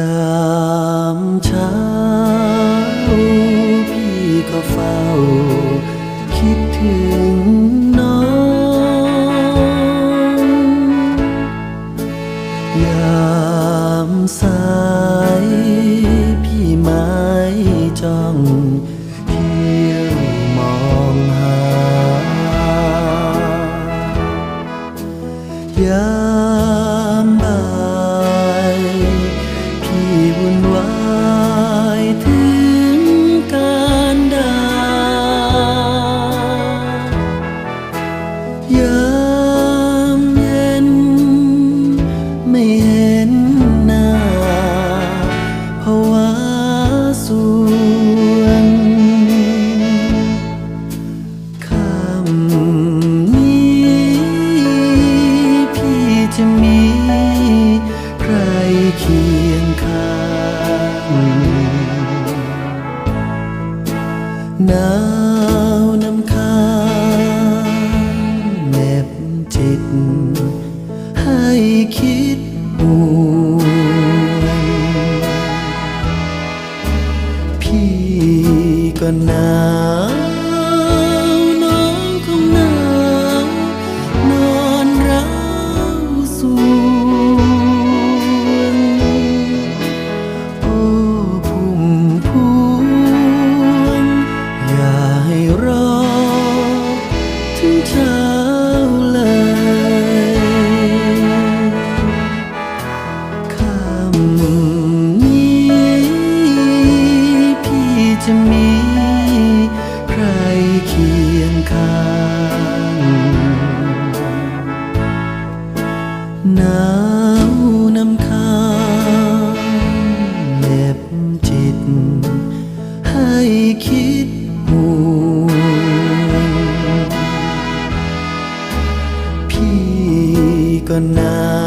ามเช้าพี่ก็เฝ้า คิดถึงน้อง ยามสายพี่ไม้จ้องเที่ยวมองหยา จะมีใครเคียงข้างหนาวนำค้างเน็บจิต ให้คิดห่วงพี่ก็หนาว ข้างหนาวนำค้างเหน็บจิต ให้คิดห่วพี่ก็นา